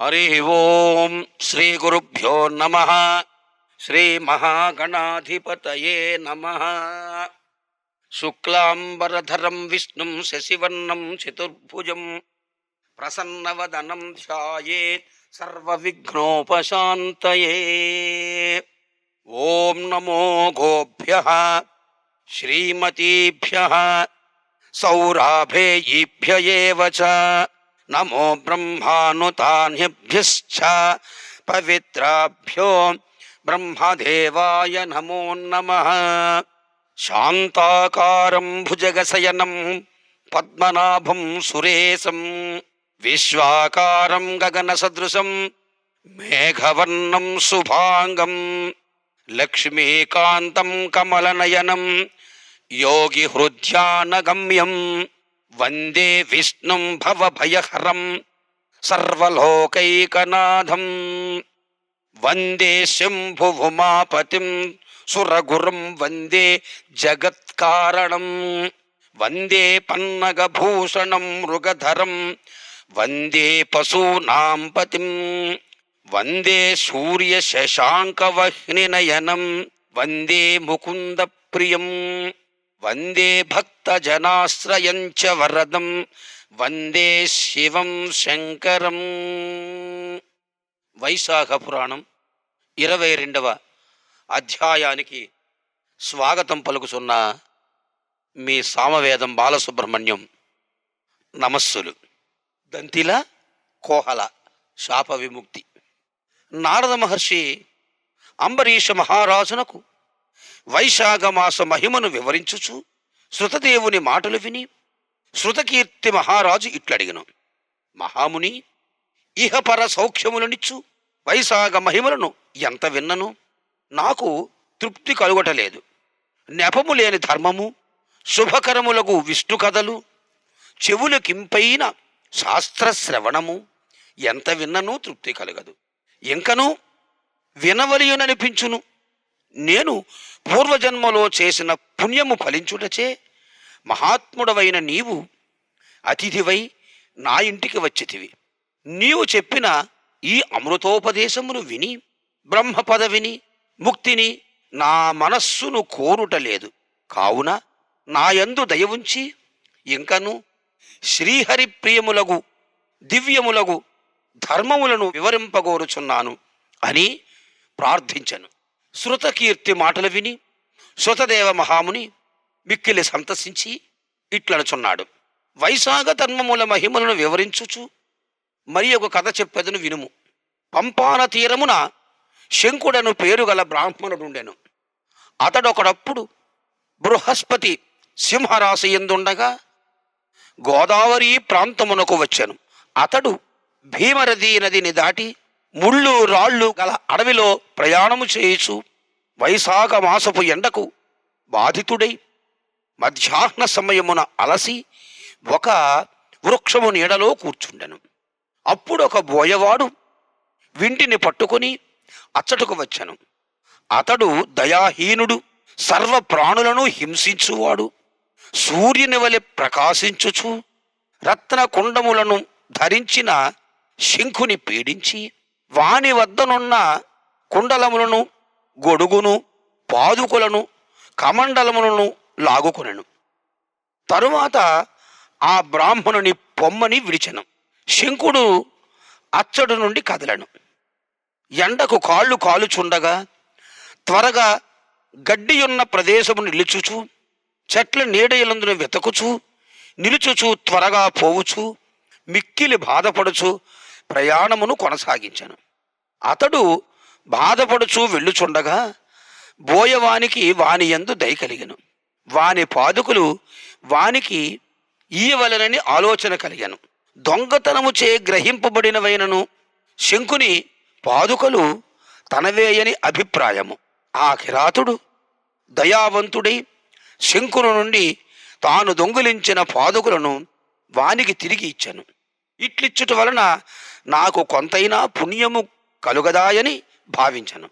ஹரி ஓம் ஸ்ரீ குருப்பியோ நம ஸ்ரீ மகாகணாதிபதயே நம சுக்லாம்பரதரம் விஷ்ணும் சசிவர்ணம் சதுர்புஜம் பிரசன்னவதனம் தியாயேத் சர்வவிக்னோபசாந்தயே ஓம் நமோ கோபிய ஸ்ரீமதீபிய சௌராபேயீபிய ఏవ చ నమో బ్రహ్మానుతాన్యభ్యశ్చ పవిత్రాభ్యో బ్రహ్మదేవాయ నమో నమః శాంతాకారం భుజగశయనం పద్మనాభం సురేశం విశ్వాకారం గగనసదృశం మేఘవర్ణం శుభాంగం లక్ష్మీకాంతం வந்தே விஷ்ணும் பவபயஹரம் சர்வலோகைகநாதம். வந்தே சிம்புவுமாபதிம் சுரகுரும் வந்தே ஜகத்காரணம். வந்தே பன்னகபூஷணம் மிருகதரம் வந்தே பசூனாம் பதிம் வந்தே சூரிய சசாங்கவஹ்னி நயனம் வந்தே முகுந்த பிரியம் వందే భక్తజనాశ్రయం చ వరదం. వందే శివం శంకరం. వైశాఖ పురాణం ఇరవై రెండవ అధ్యాయానికి స్వాగతం పలుకుతున్న మీ సామవేదం బాలసుబ్రహ్మణ్యం నమస్సులు. దంతిల కోహల శాప విముక్తి నారద మహర్షి అంబరీష మహారాజునకు వైశాఖమాస మహిమను వివరించుచు శృతదేవుని మాటలు విని శృతకీర్తి మహారాజు ఇట్లడిగను. మహాముని ఇహపర సౌఖ్యములనిచ్చు వైశాఖ మహిమలను ఎంత విన్నను? నాకు తృప్తి కలుగటలేదు. నెపము లేని ధర్మము శుభకరములకు విష్ణు కథలు చెవులకింపైన శాస్త్రశ్రవణము ఎంత విన్ననూ తృప్తి కలగదు. ఇంకనూ వినవలియుననిపించును. నేను పూర్వజన్మలో చేసిన పుణ్యము ఫలించుటచే మహాత్ముడవైన నీవు అతిథివై నా ఇంటికి వచ్చితివి. నీవు చెప్పిన ఈ అమృతోపదేశమును విని బ్రహ్మ పదవిని ముక్తిని నా మనస్సును కోరుటలేదు. కావున నాయందు దయ ఉంచి ఇంకను శ్రీహరి ప్రియములగు దివ్యములగు ధర్మములను వివరింపగోరుచున్నాను అని ప్రార్థించను. శృతకీర్తి మాటలు విని శృతదేవ మహాముని మిక్కిలి సంతసించి ఇట్లనుచున్నాడు. వైశాఖ ధర్మముల మహిమలను వివరించుచు మరి ఒక కథ చెప్పేదను వినుము. పంపాన తీరమున శంకుడను పేరుగల బ్రాహ్మణుడుండెను. అతడొకడప్పుడు బృహస్పతి సింహరాశి ఎందుండగా గోదావరి ప్రాంతమునకు వచ్చాను. అతడు భీమరథీ నదిని దాటి ముళ్ళు రాళ్ళు గల అడవిలో ప్రయాణము చేయుచు వైశాఖ మాసపు ఎండకు బాధితుడై మధ్యాహ్న సమయమున అలసి ఒక వృక్షము నీడలో కూర్చుండెను. అప్పుడు ఒక బోయవాడు వింటిని పట్టుకొని అచ్చటకు వచ్చెను. అతడు దయాహీనుడు సర్వ ప్రాణులను హింసించువాడు సూర్యుని వలె ప్రకాశించుచు రత్న కుండములను ధరించిన శంఖుని పీడించి వాని వద్దనున్న కుండలములను గొడుగును పాదుకులను కమండలములను లాగుకొనెను. తరువాత ఆ బ్రాహ్మణుని పొమ్మని విడిచెను. శంకుడు అచ్చడు నుండి కదలను. ఎండకు కాళ్ళు కాలుచుండగా త్వరగా గడ్డియున్న ప్రదేశము నిలుచుచు చెట్ల నీడయలందును వెతకుచు నిలుచుచు త్వరగా పోవుచు మిక్కిలి బాధపడుచు ప్రయాణమును కొనసాగించాను. అతడు బాధపడుచు వెళ్ళుచుండగా బోయవానికి వాని యందు దయ కలిగను. వాని పాదుకులు వానికి ఈయవలనని ఆలోచన కలిగాను. దొంగతనము చే గ్రహింపబడినవైనను శంకుని పాదుకలు తనవేయని అభిప్రాయము. ఆ కిరాతుడు దయావంతుడై శంకును నుండి తాను దొంగిలించిన పాదుకులను వానికి తిరిగి ఇచ్చాను. ఇట్లిచ్చుట వలన నాకు కొంతైనా పుణ్యము కలుగదాయని భావించను.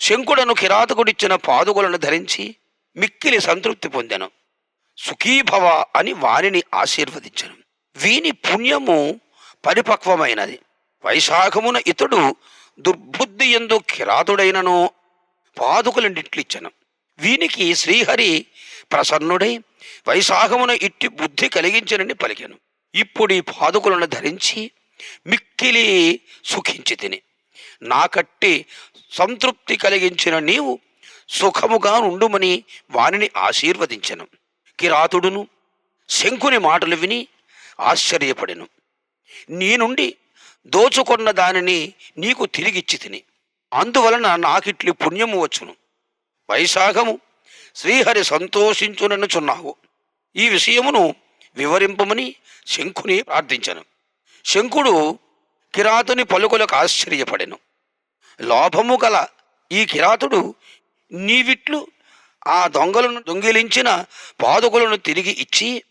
శంకుడను కిరాతకుడిచ్చిన పాదుకులను ధరించి మిక్కిలి సంతృప్తి పొందెను. సుఖీభవ అని వారిని ఆశీర్వదించను. వీని పుణ్యము పరిపక్వమైనది. వైశాఖమున ఇతడు దుర్బుద్ధి ఎందు కిరాతుడైనను పాదుకలండిట్లిచ్చను వీనికి శ్రీహరి ప్రసన్నుడై వైశాఖమున ఇట్టి బుద్ధి కలిగించనని పలికెను. ఇప్పుడు ఈ పాదుకులను ధరించి మిక్కిలి సుఖించి తిని నాకట్టి సంతృప్తి కలిగించిన నీవు సుఖముగా ఉండుమని వానిని ఆశీర్వదించను. కిరాతుడును శంకుని మాటలు విని ఆశ్చర్యపడెను. నీ నుండి దోచుకున్న దానిని నీకు తిరిగిచ్చి తిని అందువలన నాకిట్లు పుణ్యము వచ్చును. వైశాఖము శ్రీహరి సంతోషించుననుచున్నావు ఈ విషయమును వివరింపమని శంకుని ప్రార్థించను. శంకుడు కిరాతుని పలుకులకు ఆశ్చర్యపడెను. లోభము గల ఈ కిరాతుడు నీవిట్లు ఆ దొంగలను దొంగిలించిన పాదుకులను తిరిగి ఇచ్చి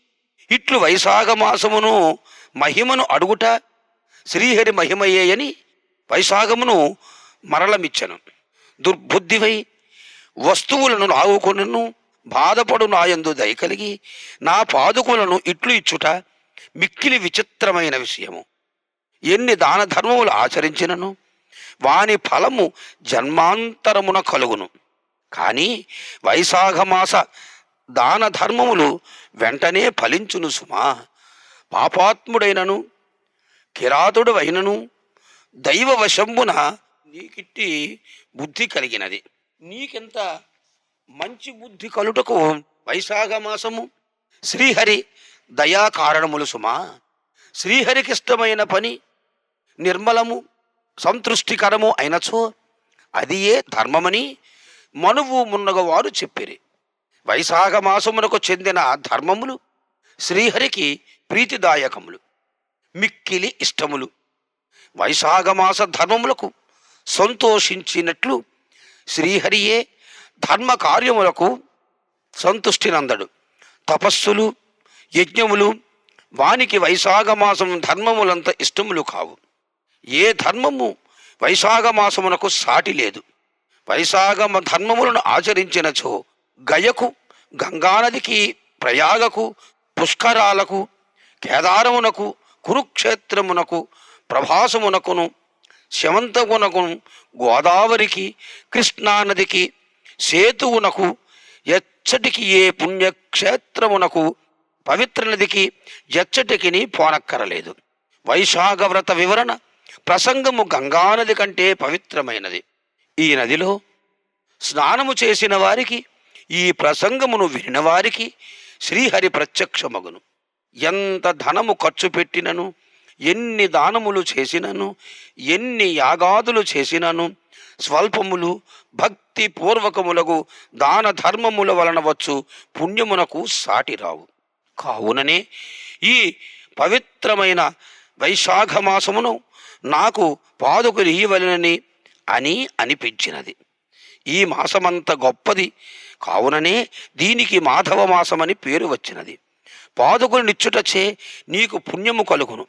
ఇట్లు వైశాఖ మాసమును మహిమను అడుగుట శ్రీహరి మహిమయ్యేయని వైశాఖమును మరలమిచ్చను. దుర్బుద్ధివై వస్తువులను లాగుకొనను బాధపడు నాయందు దయ కలిగి నా పాదుకులను ఇట్లు ఇచ్చుట మిక్కిలి విచిత్రమైన విషయము. ఎన్ని దాన ధర్మములు ఆచరించినను వాని ఫలము జన్మాంతరమున కలుగును. కానీ వైశాఖమాస దాన ధర్మములు వెంటనే ఫలించును సుమా. పాపాత్ముడైనను కిరాతుడు అయినను దైవవశంబున నీకిట్టి బుద్ధి కలిగినది. నీకెంత మంచి బుద్ధి కలుటకు వైశాఖ మాసము శ్రీహరి దయా కారణములు సుమా. శ్రీహరికిష్టమైన పని నిర్మలము సంతృష్టికరము అయినచో అది ఏ ధర్మమని మనువు మున్నగవారు చెప్పిరి. వైశాఖ మాసమునకు చెందిన ధర్మములు శ్రీహరికి ప్రీతిదాయకములు మిక్కిలి ఇష్టములు. వైశాఖ మాస ధర్మములకు సంతోషించినట్లు శ్రీహరియే ధర్మ కార్యములకు సంతుష్టినందడు. తపస్సులు యజ్ఞములు వానికి వైశాఖ ధర్మములంత ఇష్టములు కావు. ఏ ధర్మము వైశాఖ మాసమునకు సాటి లేదు. వైశాఖ ధర్మములను ఆచరించినచో గయకు గంగానదికి ప్రయాగకు పుష్కరాలకు కేదారమునకు కురుక్షేత్రమునకు ప్రభాసమునకును శమంతమునకును గోదావరికి కృష్ణానదికి సేతువునకు ఎచ్చటికి ఏ పుణ్యక్షేత్రమునకు పవిత్ర నదికి ఎచ్చటికిని పోనక్కరలేదు. వైశాఖ వ్రత వివరణ ప్రసంగము గంగానది కంటే పవిత్రమైనది. ఈ నదిలో స్నానము చేసిన వారికి ఈ ప్రసంగమును వినినవారికి శ్రీహరి ప్రత్యక్షమగును. ఎంత ధనము ఖర్చు పెట్టినను ఎన్ని దానములు చేసినను ఎన్ని యాగాదులు చేసినను స్వల్పములు భక్తి పూర్వకములకు దాన ధర్మముల వలన వచ్చు పుణ్యమునకు సాటి రావు కావుననే ఈ పవిత్రమైన వైశాఖ మాసమును నాకు పాదుకులు ఇవ్వలనని అని అనిపించినది. ఈ మాసమంత గొప్పది కావుననే దీనికి మాధవ మాసమని పేరు వచ్చినది. పాదుకులు నిచ్చుటచే నీకు పుణ్యము కలుగును.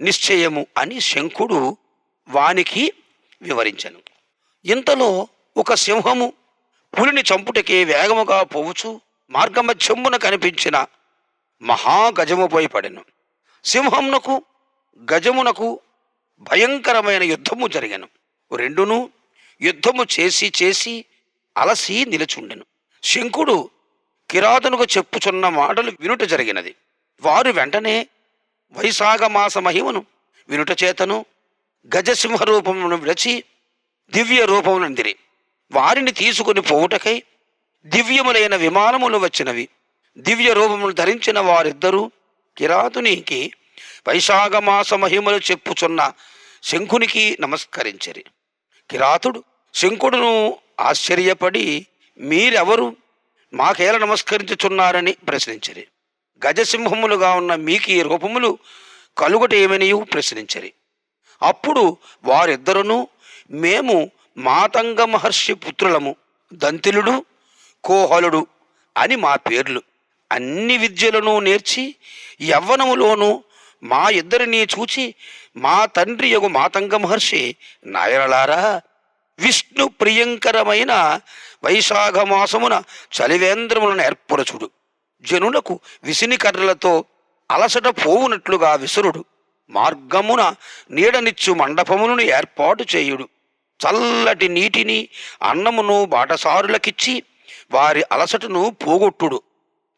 నిశ్చయము అని శంకుడు వానికి వివరించను. ఇంతలో ఒక సింహము పులిని చంపుటకే వేగముగా పోవచ్చు మార్గమధ్యమున కనిపించిన మహాగజముపై పడెను. సింహమునకు గజమునకు భయంకరమైన యుద్ధము జరిగను. రెండును యుద్ధము చేసి చేసి అలసి నిలుచుండెను. శంకుడు కిరాతనుగా చెప్పుచున్న మాటలు వినుట జరిగినది. వారు వెంటనే వైశాఖ మాస మహిమను వినుట చేతను గజసింహ రూపమును విడచి దివ్య రూపమునందిరి వారిని తీసుకుని పోవుటకై దివ్యములైన విమానములు వచ్చినవి. దివ్య రూపములు ధరించిన వారిద్దరూ కిరాతునికి వైశాఖమాస మహిమలు చెప్పుచున్న శంఖునికి నమస్కరించరి. కిరాతుడు శంకుడును ఆశ్చర్యపడి మీరెవరు? మాకేలా నమస్కరించుచున్నారని ప్రశ్నించరి. గజసింహములుగా ఉన్న మీకు ఈ రూపములు కలుగుటేమనియు ప్రశ్నించరి. అప్పుడు వారిద్దరును మేము మాతంగ మహర్షి పుత్రులము దంతిలుడు కోహలుడు అని మా పేర్లు. అన్ని విద్యలను నేర్చి యవ్వనములోను మా ఇద్దరిని చూచి మా తండ్రి యొగు మాతంగ మహర్షి నాయనలారా విష్ణు ప్రియంకరమైన వైశాఖ మాసమున చలివేంద్రములను ఏర్పరచుడు జనులకు విసిని కర్రలతో అలసట పోవునట్లుగా విసురుడు. మార్గమున నీడనిచ్చు మండపములను ఏర్పాటు చేయుడు. చల్లటి నీటిని అన్నమును బాటసారులకిచ్చి వారి అలసటను పోగొట్టుడు.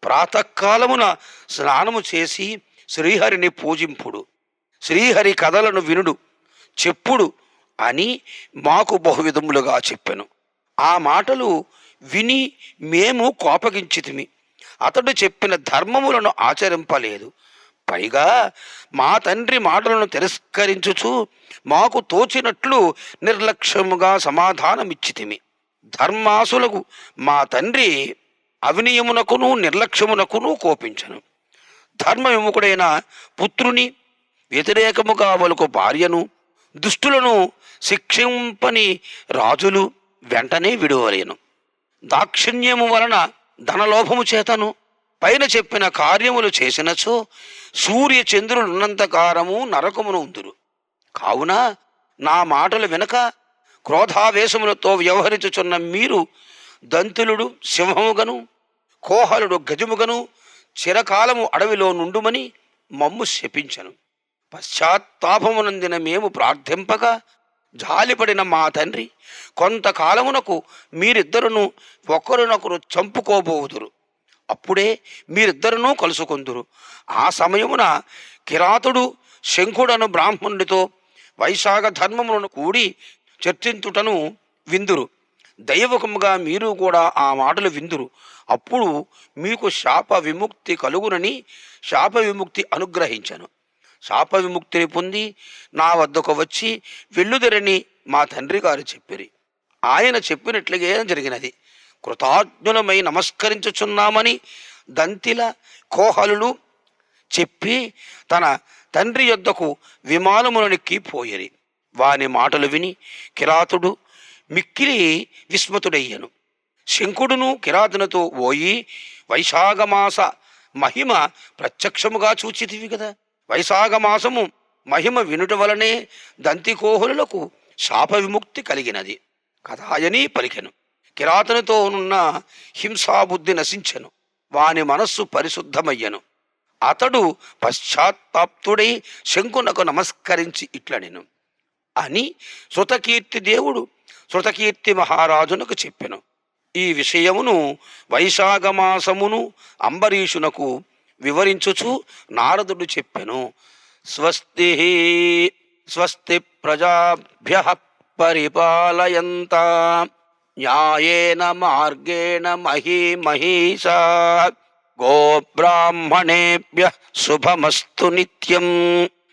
ప్రాతకాలమున స్నానము చేసి శ్రీహరిని పూజింపుడు. శ్రీహరి కథలను వినుడు చెప్పుడు అని మాకు బహువిధములుగా చెప్పెను. ఆ మాటలు విని మేము కోపగించితిమి. అతడు చెప్పిన ధర్మములను ఆచరింపలేదు. పైగా మా తండ్రి మాటలను తిరస్కరించుచు మాకు తోచినట్లు నిర్లక్ష్యముగా సమాధానమిచ్చితిమి. ధర్మాసులకు మా తండ్రి అవినయమునకును నిర్లక్ష్యమునకును కోపించను. ధర్మ పుత్రుని వ్యతిరేకముగా వలకు భార్యను దుష్టులను శిక్షింపని రాజులు వెంటనే విడువలేను. దాక్షిణ్యము వలన ధనలోభము చేతను. పైన చెప్పిన కార్యములు చేసినచో సూర్య చంద్రులున్నంతకారము నరకమును ఉందురు. కావున నా మాటలు వెనక క్రోధావేశములతో వ్యవహరించుచున్న మీరు దంతులుడు సింహముగను కోహలుడు గజముగను చిరకాలము అడవిలో నుండుమని మమ్ము శపించను. పశ్చాత్తాపమునందిన మేము ప్రార్థింపగా జాలిపడిన మా తండ్రి కొంతకాలమునకు మీరిద్దరును ఒకరినొకరు చంపుకోబోదురు. అప్పుడే మీరిద్దరునూ కలుసుకొందురు. ఆ సమయమున కిరాతుడు శంఖుడను బ్రాహ్మణుడితో వైశాఖ ధర్మములను కూడి చర్చించుటను విందురు. దైవకముగా మీరు కూడా ఆ మాటలు విందురు. అప్పుడు మీకు శాప విముక్తి కలుగునని శాప విముక్తి అనుగ్రహించను. శాప విముక్తిని పొంది నా వద్దకు వచ్చి వెళ్ళుదరని మా తండ్రి గారు చెప్పిరి. ఆయన చెప్పినట్లుగే జరిగినది. కృతజ్ఞులమై నమస్కరించుచున్నామని దంతిల కోహలులు చెప్పి తన తండ్రి యొద్దకు విమానములనెక్కి పోయిరి. వాని మాటలు విని కిరాతుడు మిక్కిలి విస్మతుడయ్యను. శంకుడును కిరాతునతో పోయి వైశాఖమాస మహిమ ప్రత్యక్షముగా చూచితివి కదా వైశాఖమాసము మహిమ వినుట వలనే దంతికోహులకు శాప విముక్తి కలిగినది. కథాయని పలికెను. కిరాతనితో ఉన్న హింసాబుద్ధి నశించెను. వాని మనస్సు పరిశుద్ధమయ్యను. అతడు పశ్చాత్తాప్తుడై శంకునకు నమస్కరించి ఇట్లనెను. అని శృతకీర్తి దేవుడు శృతకీర్తి మహారాజునకు చెప్పెను. ఈ విషయమును వైశాఖమాసమును అంబరీషునకు వివరించుచు నారదుడు చెప్పెను. స్వస్తి స్వస్తి ప్రజాభ్య పరిపాలయంత న్యాయేన మార్గేణ మహీ మహీషా గోబ్రాహ్మణేభ్య శుభమస్తు నిత్యం.